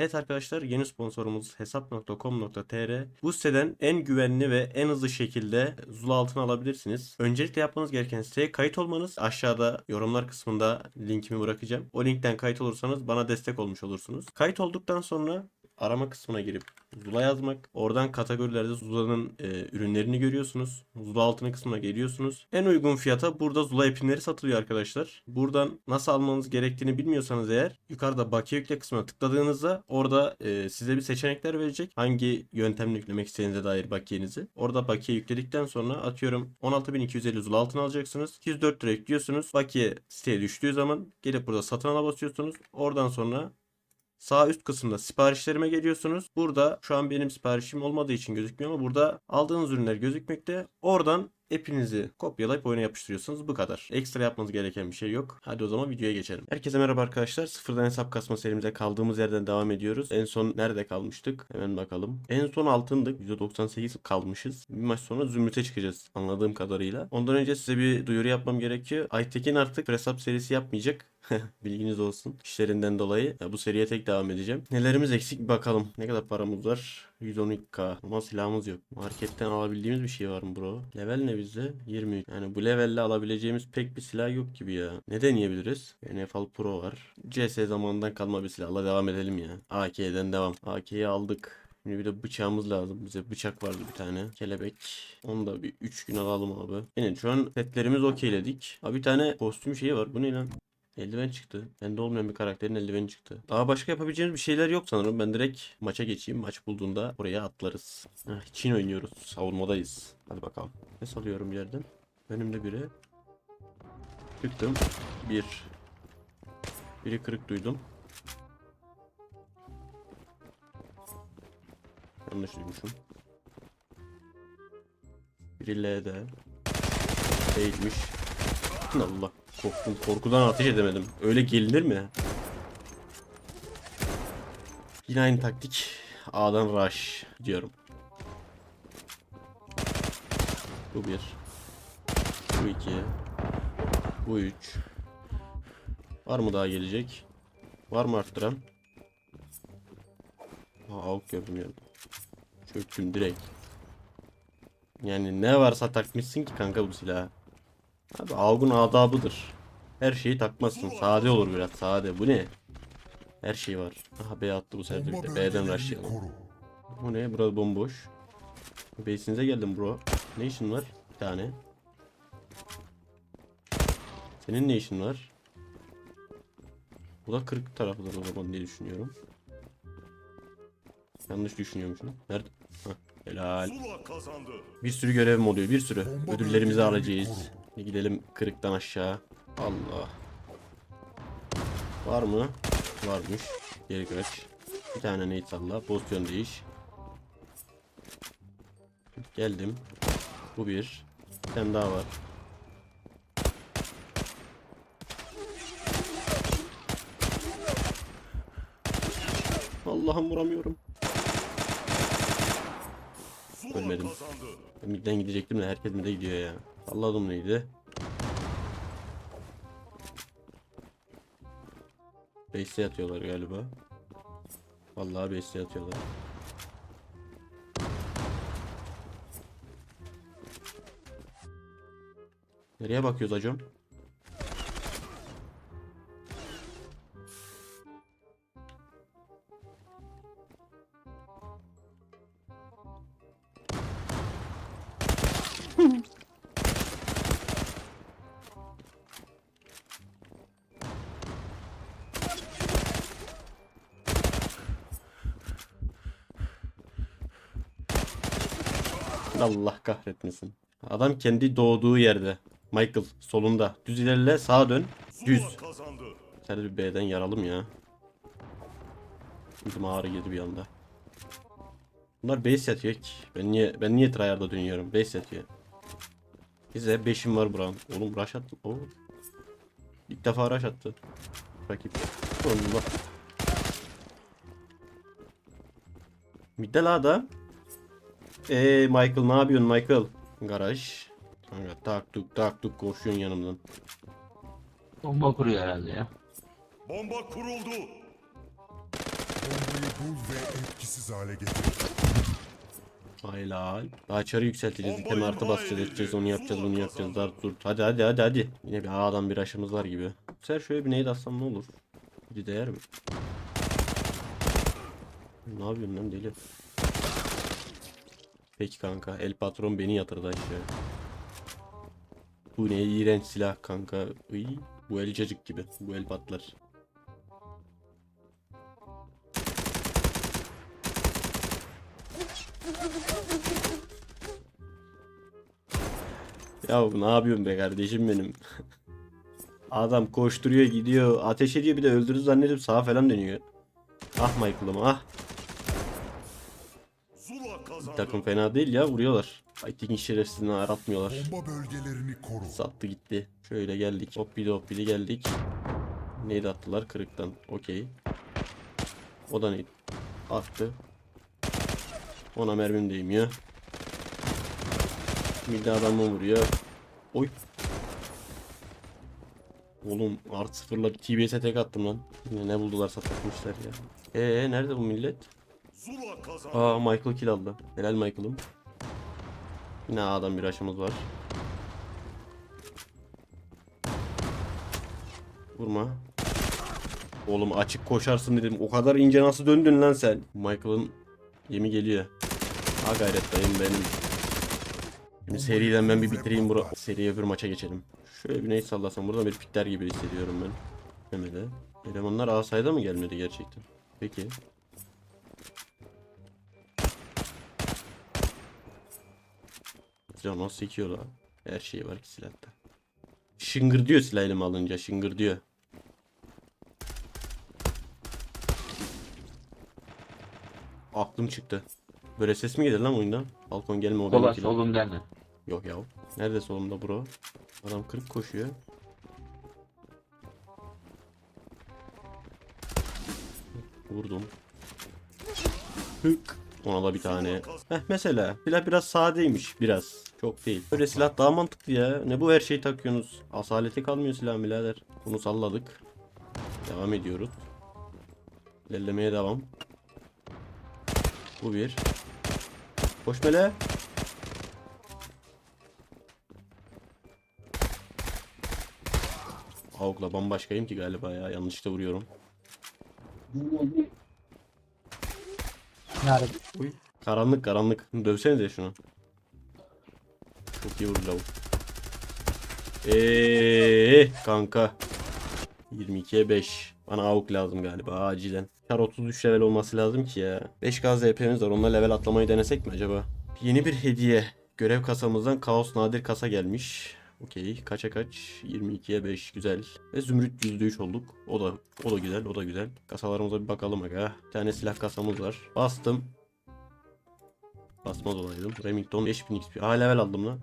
Evet arkadaşlar yeni sponsorumuz hesap.com.tr Bu siteden en güvenli ve en hızlı şekilde Zula altın alabilirsiniz. Öncelikle yapmanız gereken siteye kayıt olmanız. Aşağıda yorumlar kısmında linkimi bırakacağım. O linkten kayıt olursanız bana destek olmuş olursunuz. Kayıt olduktan sonra arama kısmına girip Zula yazmak. Oradan kategorilerde Zula'nın e, ürünlerini görüyorsunuz. Zula altını kısmına geliyorsunuz. En uygun fiyata burada Zula ipinleri satılıyor arkadaşlar. Buradan nasıl almanız gerektiğini bilmiyorsanız eğer yukarıda bakiye yükle kısmına tıkladığınızda orada e, size bir seçenekler verecek. Hangi yöntemle yüklemek istediğinize dair bakiyenizi. Orada bakiye yükledikten sonra atıyorum 16.250 Zula altın alacaksınız. 204 lira yüklüyorsunuz. Bakiye siteye düştüğü zaman gelip burada satın ala basıyorsunuz. Oradan sonra Sağ üst kısımda siparişlerime geliyorsunuz. Burada şu an benim siparişim olmadığı için gözükmüyor ama burada aldığınız ürünler gözükmekte. Oradan hepinizi kopyalayıp oyuna yapıştırıyorsunuz. Bu kadar. Ekstra yapmanız gereken bir şey yok. Hadi o zaman videoya geçelim. Herkese merhaba arkadaşlar. Sıfırdan hesap kasma serimize kaldığımız yerden devam ediyoruz. En son nerede kalmıştık? Hemen bakalım. En son altındık. %98 kalmışız. Bir maç sonra zümrüte çıkacağız anladığım kadarıyla. Ondan önce size bir duyuru yapmam gerekiyor. Aytekin artık hesap serisi yapmayacak. Bilginiz olsun. İşlerinden dolayı bu seriye tek devam edeceğim. Nelerimiz eksik bakalım. Ne kadar paramız var? 112k. Ama silahımız yok. Marketten alabildiğimiz bir şey var mı bro? Level ne bizde? 23. Yani bu levelle alabileceğimiz pek bir silah yok gibi ya. Ne deneyebiliriz? NFL Pro var. CS zamanından kalma bir silahla devam edelim ya. AK'den devam. AK'yi aldık. Şimdi bir de bıçağımız lazım. Bize bıçak vardı bir tane. Kelebek. Onu da bir 3 gün alalım abi. Yani şu an setlerimiz okeyledik. Abi bir tane kostüm şeyi var. Bu ne lan? Eldiven çıktı. Bende olmayan bir karakterin eldiveni çıktı. Daha başka yapabileceğimiz bir şeyler yok sanırım. Ben direkt maça geçeyim. Maç bulduğunda oraya atlarız. Heh, Çin oynuyoruz. Savunmadayız. Hadi bakalım. Ne salıyorum yerden? Önümde biri. Çıktım. Bir. Biri kırık duydum. Yanlış duymuşum. Biri L'de. Değilmiş. Allah. Korktum. Korkudan ateş edemedim. Öyle gelinir mi? Yine aynı taktik. A'dan rush diyorum. Bu bir. Bu iki. Bu üç. Var mı daha gelecek? Var mı arttıran? Aa, avuk ya. Çöktüm direkt. Yani ne varsa takmışsın ki kanka bu silahı. Abi avgun adabıdır. Her şeyi takmazsın. Sade olur biraz sade. Bu ne? Her şey var. Aha B attı bu sefer de. B'den rushlayalım. Bu ne? Burası bomboş. Base'inize geldim bro. Ne işin var? Bir tane. Senin ne işin var? Bu da kırık tarafıdır o zaman diye düşünüyorum. Yanlış düşünüyormuşum. Nerede? Hah, helal. Bir sürü görevim oluyor. Bir sürü. Ödüllerimizi alacağız. Bir gidelim kırıktan aşağı. Allah. Var mı? Varmış. Geri kaç. Bir tane nade salla. Pozisyon değiş. Geldim. Bu bir. Bir tane daha var. Allah'ım vuramıyorum. Ölmedim. Midden gidecektim de herkes mid'e gidiyor ya. Salladım neydi? Base'e yatıyorlar galiba. Vallahi base'e yatıyorlar. Nereye bakıyoruz acım? Allah kahretmesin. Adam kendi doğduğu yerde. Michael solunda. Düz ilerle sağa dön. Düz. Sen bir B'den yaralım ya. Bizim ağrı girdi bir anda. Bunlar base yatıyor ki. Ben niye ben niye tryhard'a dönüyorum? Base yatıyor. Bize 5'im var buram. Oğlum rush attı. Oo. İlk defa rush attı. Rakip. Allah. Midde la da. Eee Michael ne yapıyorsun Michael? Garaj. Kanka tak tuk tak tuk koşuyorsun yanımdan. Bomba kuruyor herhalde ya. Bomba kuruldu. Bombayı ve etkisiz hale getir. Helal. Daha çarı yükselteceğiz. İtem artı basacağız edeceğiz. Onu yapacağız bunu yapacağız. Zart zurt. Hadi hadi hadi hadi. Yine bir A'dan bir aşımız var gibi. Sen şöyle bir neydi atsam ne olur? Bir değer mi? Ne yapıyorsun lan deli? Peki kanka. El patron beni yatırdı aşağı. Bu ne iğrenç silah kanka. Iy, bu el cacık gibi. Bu el patlar. Ya ne yapıyorsun be kardeşim benim? Adam koşturuyor gidiyor ateş ediyor bir de öldürür zannedip sağa falan dönüyor. Ah Michael'ım ah. Takım fena değil ya vuruyorlar. Fighting şerefsizliğini aratmıyorlar. Bomba bölgelerini koru. Sattı gitti. Şöyle geldik. Hoppili hoppili geldik. Neydi attılar? Kırıktan. Okey. O da neydi? Attı. Ona mermim değmiyor. Milli adamı vuruyor. Oy. Oğlum artı sıfırla TBS'e tek attım lan. Yine ne buldularsa takmışlar ya. Eee nerede bu millet? Zula kazandı. Aa Michael kill aldı. Helal Michael'ım. Yine A'dan bir aşımız var. Vurma. Oğlum açık koşarsın dedim. O kadar ince nasıl döndün lan sen? Michael'ın yemi geliyor. Ha gayret dayım benim. Şimdi seriden ben bir bitireyim bura. Seriye öbür maça geçelim. Şöyle bir neyi sallasam burada bir pikler gibi hissediyorum ben. Mehmet'e. Elemanlar A sayda mı gelmedi gerçekten? Peki. Silah nasıl sekiyor la? Her şey var ki silahta. Şıngır diyor silah elime alınca şıngır diyor. Aklım çıktı. Böyle ses mi gelir lan oyundan? Balkon gelme o Sola benimki lan. solum gelme. Yok ya. Nerede solumda bro? Adam kırık koşuyor. Vurdum. Hık. Ona da bir tane. Heh mesela. Silah biraz sadeymiş. Biraz. Çok değil. Böyle silah daha mantıklı ya. Ne bu her şeyi takıyorsunuz? Asaleti kalmıyor silah birader. Bunu salladık. Devam ediyoruz. İlerlemeye devam. Bu bir. Koş mele. Avukla bambaşkayım ki galiba ya. Yanlışlıkla vuruyorum. Nerede? Uy. Karanlık karanlık. Dövsenize şunu. Çok iyi vurdu lavuk. Eee kanka. 22'ye 5. Bana avuk lazım galiba acilen. Kar 33 level olması lazım ki ya. 5 gaz DP'miz var. Onunla level atlamayı denesek mi acaba? Yeni bir hediye. Görev kasamızdan Kaos Nadir kasa gelmiş. Okey. Kaça kaç? 22'ye 5. Güzel. Ve zümrüt %3 olduk. O da o da güzel. O da güzel. Kasalarımıza bir bakalım aga. Bir tane silah kasamız var. Bastım. Basmaz olaydım. Remington 5000 XP. Aa level aldım lan.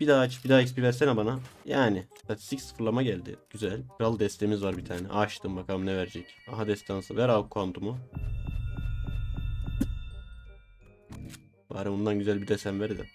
Bir daha aç, bir daha XP versene bana. Yani. Statistik sıfırlama geldi. Güzel. Kral destemiz var bir tane. Açtım bakalım ne verecek. Aha destansı. Ver abi kuantumu. Bari bundan güzel bir desen ver de.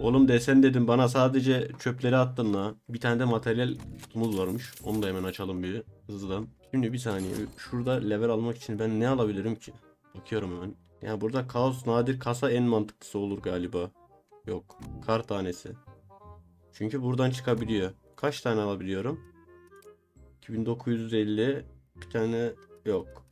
Oğlum desen dedim bana sadece çöpleri attın la. Bir tane de materyal kutumuz varmış. Onu da hemen açalım bir hızlıdan. Şimdi bir saniye. Şurada level almak için ben ne alabilirim ki? Bakıyorum hemen. Ya burada kaos nadir kasa en mantıklısı olur galiba. Yok. Kar tanesi. Çünkü buradan çıkabiliyor. Kaç tane alabiliyorum? 2950 bir tane yok.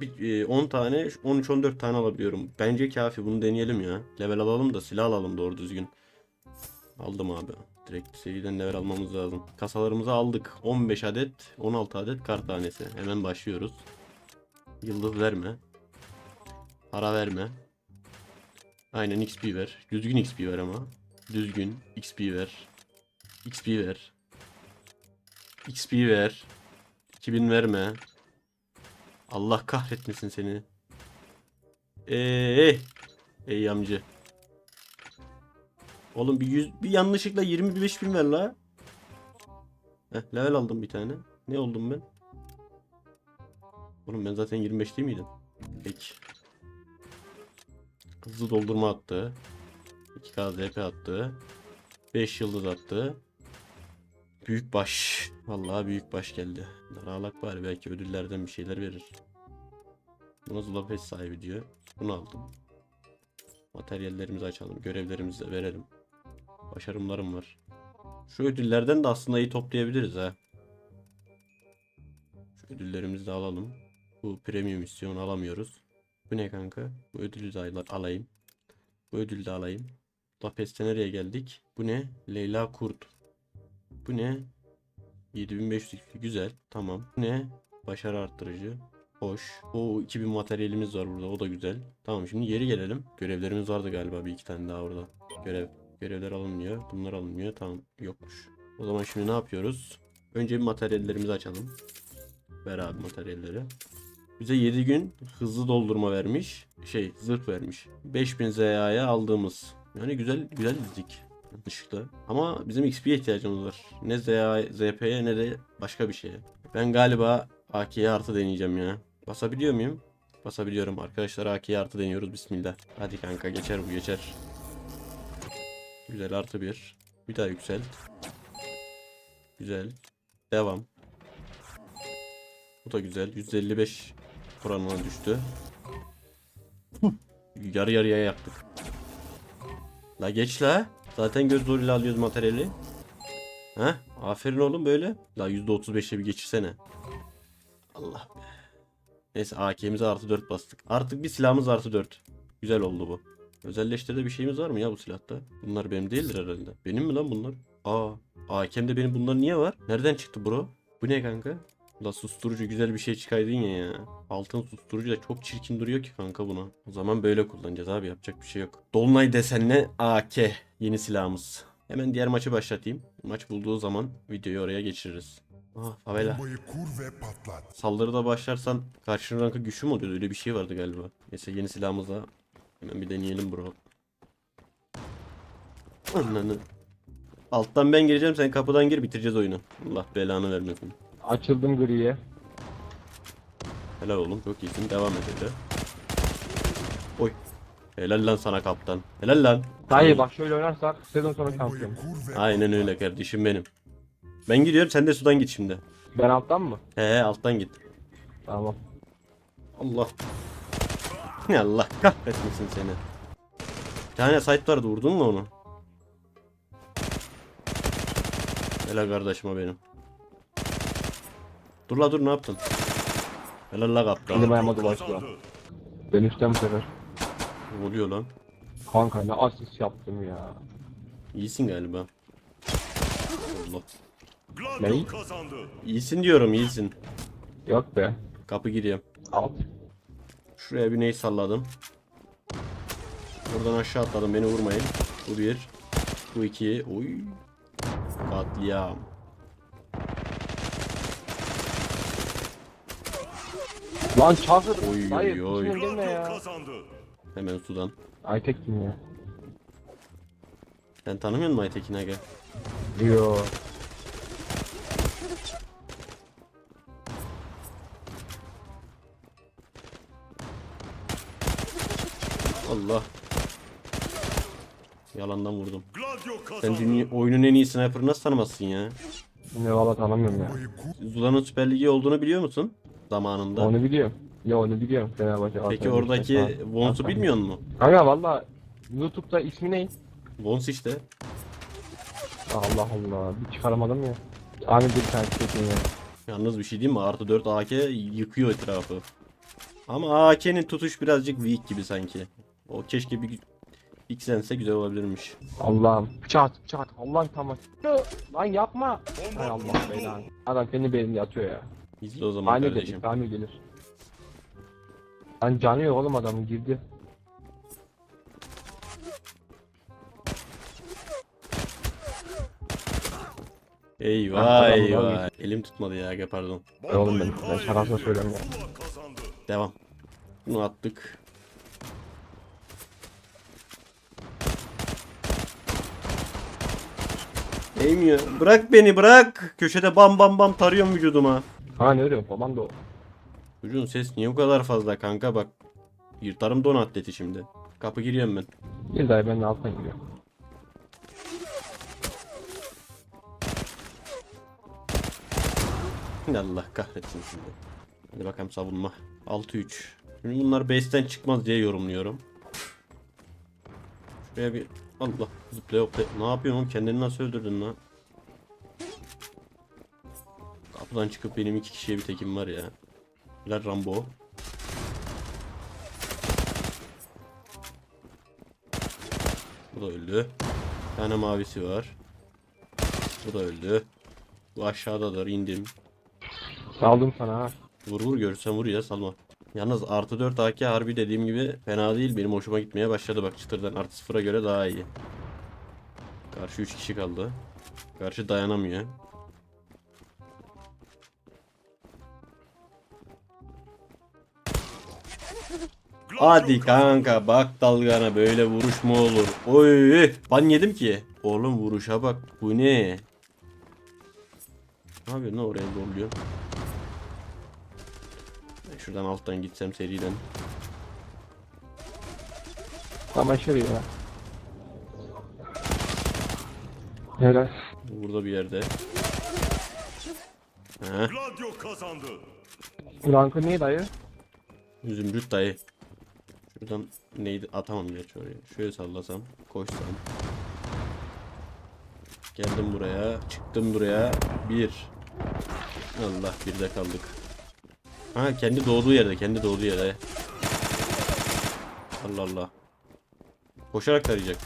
Bir, e, 10 tane 13-14 tane alabiliyorum. Bence kafi bunu deneyelim ya. Level alalım da silah alalım doğru düzgün. Aldım abi. Direkt seriden level almamız lazım. Kasalarımızı aldık. 15 adet 16 adet kar tanesi. Hemen başlıyoruz. Yıldız verme. Para verme. Aynen XP ver. Düzgün XP ver ama. Düzgün XP ver. XP ver. XP ver. 2000 verme. Allah kahretmesin seni. Eee. Ey amcı. Oğlum bir yüz bir yanlışlıkla 25 bin ver la. Heh, level aldım bir tane. Ne oldum ben? Oğlum ben zaten 25 değil miydim? Peki. Hızlı doldurma attı. 2K ZP attı. 5 yıldız attı. Büyük baş. Vallahi büyük baş geldi. Daralak var belki ödüllerden bir şeyler verir. Buna Zulapes sahibi diyor. Bunu aldım. Materyallerimizi açalım. Görevlerimizi de verelim. Başarımlarım var. Şu ödüllerden de aslında iyi toplayabiliriz ha. Şu ödüllerimizi de alalım. Bu premium misyon alamıyoruz. Bu ne kanka? Bu ödülü de al- alayım. Bu ödülü de alayım. Lapes'te nereye geldik? Bu ne? Leyla Kurt. Bu ne? 7500 güzel. Tamam. Ne? Başarı arttırıcı. Hoş. O 2000 materyalimiz var burada. O da güzel. Tamam şimdi geri gelelim. Görevlerimiz vardı galiba bir iki tane daha orada. Görev. Görevler alınmıyor. Bunlar alınmıyor. Tamam. Yokmuş. O zaman şimdi ne yapıyoruz? Önce bir materyallerimizi açalım. Ver abi materyalleri. Bize 7 gün hızlı doldurma vermiş. Şey zırh vermiş. 5000 ZA'ya aldığımız. Yani güzel güzel dizdik. Yanlışlıkla. Ama bizim XP'ye ihtiyacımız var. Ne ZP'ye ne de başka bir şeye. Ben galiba AK'ye artı deneyeceğim ya. Basabiliyor muyum? Basabiliyorum arkadaşlar AK'ye artı deniyoruz bismillah. Hadi kanka geçer bu geçer. Güzel artı bir. Bir daha yükselt. Güzel. Devam. Bu da güzel. 155 oranına düştü. Yarı yarıya yaptık. La geç la. Zaten göz zoruyla alıyoruz materyali. Ha? Aferin oğlum böyle. La %35'e bir geçirsene. Allah be. Neyse AK'mize artı 4 bastık. Artık bir silahımız artı 4. Güzel oldu bu. Özelleştirde bir şeyimiz var mı ya bu silahta? Bunlar benim değildir herhalde. Benim mi lan bunlar? Aa. AK'mde benim bunlar niye var? Nereden çıktı bro? Bu ne kanka? La susturucu güzel bir şey çıkaydın ya ya. Altın susturucu da çok çirkin duruyor ki kanka buna. O zaman böyle kullanacağız abi yapacak bir şey yok. Dolunay desenli AK yeni silahımız. Hemen diğer maçı başlatayım. Maç bulduğu zaman videoyu oraya geçiririz. Aha favela. Kur ve patlat. Saldırıda başlarsan karşının rankı güçlü mü oluyordu? Öyle bir şey vardı galiba. Neyse yeni silahımızla hemen bir deneyelim bro. Ananı. Alttan ben gireceğim sen kapıdan gir bitireceğiz oyunu. Allah belanı vermesin. Açıldım griye. Helal oğlum çok iyisin devam et. Oy. Helal lan sana kaptan. Helal lan. Hayır bak şöyle oynarsak sezon sonu şampiyon. Aynen öyle kardeşim benim. Ben gidiyorum sen de sudan git şimdi. Ben alttan mı? He he alttan git. Tamam. Allah. Allah kahretmesin seni. Bir tane site vardı vurdun mu onu? Helal kardeşime benim. Dur la dur ne yaptın? Helal la kaptan. Elim ayağıma dolaştı. Ben üstten bu sefer. Ne oluyor lan? Kanka ne asist yaptım ya. İyisin galiba. Allah. Ney? kazandı. İyisin diyorum iyisin. Yok be. Kapı giriyorum. Alt. Şuraya bir ney salladım. Buradan aşağı atladım beni vurmayın. Bu bir. Bu iki. Oy. Katliam. Lan çakır. Oy, Hayır oy, oy. içine girme Gladio ya. kazandı. Hemen sudan. Aytek kim ya? Sen tanımıyor musun Aytekin Aga? Yo. Allah. Yalandan vurdum. Gladio Sen kazandı. dünya, oyunun en iyi sniper'ı nasıl tanımazsın ya? Ne valla tanımıyorum ya. Zula'nın Süper Ligi olduğunu biliyor musun? Zamanında. Onu biliyorum. Ya onu biliyorum. Fenerbahçe. Peki oradaki. Vons'u bilmiyor musun? Kanka valla YouTube'da ismi ne? Vons işte. Allah Allah. Bir çıkaramadım ya. Abi bir tane çekin ya. Yalnız bir şey diyeyim mi? Artı 4 AK yıkıyor etrafı. Ama AK'nin tutuş birazcık weak gibi sanki. O keşke bir xlense güzel olabilirmiş. Allah'ım. Bıçak at, bıçak at. Allah'ım tamam. Lan yapma. Hay Allah belanı. Adam kendi belini yatıyor ya. İzle o zaman Aynı kardeşim. gelir, aynı gelir. Lan canı yok oğlum adamın girdi. Eyvah Ah, eyvah. Elim tutmadı ya aga pardon. E oğlum ben, ben şakasına söylüyorum ya. Devam. Bunu attık. Değmiyor. Bırak beni bırak. Köşede bam bam bam tarıyorum vücuduma. Ha ne diyorum komando. Çocuğun ses niye bu kadar fazla kanka bak. Yırtarım don atleti şimdi. Kapı giriyorum ben. Bir daha ben de alttan giriyorum. Allah kahretsin şimdi. Hadi bakalım savunma. 6-3. Şimdi bunlar base'ten çıkmaz diye yorumluyorum. Şuraya bir Allah zıplaya. Ne yapıyorsun oğlum? Kendini nasıl öldürdün lan? Kapıdan çıkıp benim iki kişiye bir tekim var ya. Lan Rambo. Bu da öldü. Bir tane mavisi var. Bu da öldü. Bu aşağıdadır indim. Aldım sana ha. Vur vur görürsen vur ya salma. Yalnız artı 4 AK harbi dediğim gibi fena değil. Benim hoşuma gitmeye başladı bak çıtırdan artı sıfıra göre daha iyi. Karşı 3 kişi kaldı. Karşı dayanamıyor. Hadi kanka bak dalgana böyle vuruş mu olur? Oy ban yedim ki. Oğlum vuruşa bak bu ne? Ne yapıyorsun oraya zorluyor? Ben şuradan alttan gitsem seriden. Çamaşır ya. Helal. Burada bir yerde. Heh, Gladio kazandı. Rankı niye dayı? Zümrüt dayı. Şuradan neydi? Atamam gerçi oraya. Şöyle sallasam, koşsam. Geldim buraya, çıktım buraya. Bir. Allah bir de kaldık. Ha kendi doğduğu yerde, kendi doğduğu yerde. Allah Allah. Koşarak tarayacak.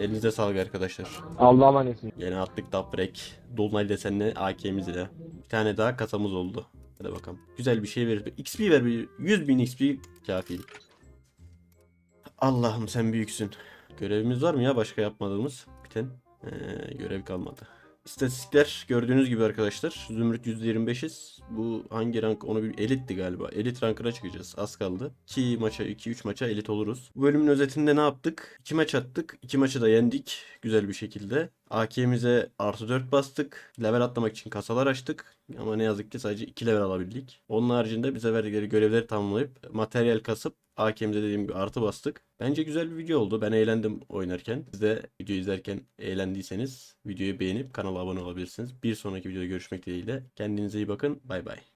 Elinize sağlık arkadaşlar. Allah'a emanetsin. Yine attık da break. Dolunay desenli AK'miz ile. Bir tane daha kasamız oldu. Hadi bakalım. Güzel bir şey verir. XP ver bir. 100 bin XP kafi. Allah'ım sen büyüksün. Görevimiz var mı ya başka yapmadığımız? Biten. Ee, görev kalmadı. İstatistikler gördüğünüz gibi arkadaşlar. Zümrüt %25'iz. Bu hangi rank onu bir elitti galiba. Elit rankına çıkacağız. Az kaldı. 2 maça 2-3 maça elit oluruz. Bu bölümün özetinde ne yaptık? 2 maç attık. 2 maçı da yendik. Güzel bir şekilde. AK'mize artı 4 bastık. Level atlamak için kasalar açtık. Ama ne yazık ki sadece 2 level alabildik. Onun haricinde bize verdikleri görevleri tamamlayıp materyal kasıp AK'mize dediğim gibi artı bastık. Bence güzel bir video oldu. Ben eğlendim oynarken. Siz de video izlerken eğlendiyseniz videoyu beğenip kanala abone olabilirsiniz. Bir sonraki videoda görüşmek dileğiyle. Kendinize iyi bakın. Bay bay.